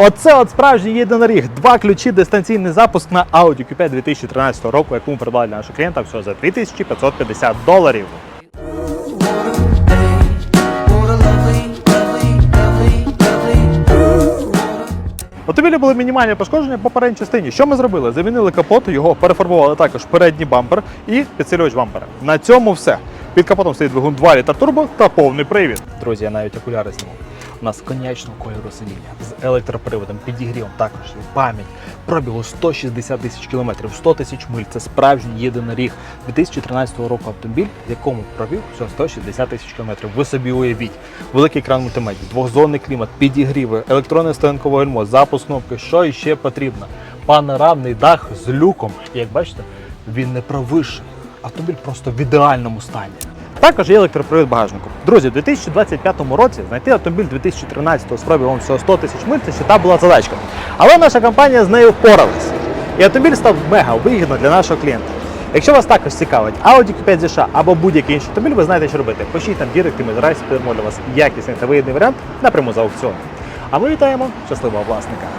Оце от справжній єдиноріг. Два ключі, дистанційний запуск на Audi Q5 2013 року, яку ми придбали для наших клієнтів всього за 2550 доларів. Автомобілі були мінімальні пошкодження по передній частині. Що ми зробили? Замінили капот, його перефарбували також передній бампер і підсилювач бампера. На цьому все. Під капотом стоїть двигун 2 літр турбо та повний привід. Друзі, я навіть окуляри зніму. У нас конячного кольору сидіння з електроприводом, підігрівом, також є пам'ять. Пробігу 160 тисяч кілометрів, 100 тисяч миль. Це справжній єдиноріг 2013 року автомобіль, в якому пробіг всього 160 тисяч кілометрів. Ви собі уявіть. Великий екран мультимедії, двохзонний клімат, підігріви, електронне стоянкове гальмо, запуск кнопки, що іще потрібно. Панорамний дах з люком. Як бачите, він не провишений. Автомобіль просто в ідеальному стані. Також є електропривід багажнику. Друзі, у 2025 році знайти автомобіль 2013 з пробігом всього 100 тисяч миль це ще та була задачка. Але наша компанія з нею впоралась. І автомобіль став мега вигідно для нашого клієнта. Якщо вас також цікавить Audi Q5 ZSH або будь-який інший автомобіль, ви знаєте, що робити. Пишіть нам дірект, і ми зараз підемо вас якісний та вигідний варіант напряму за аукціон. А ми вітаємо щасливого власника.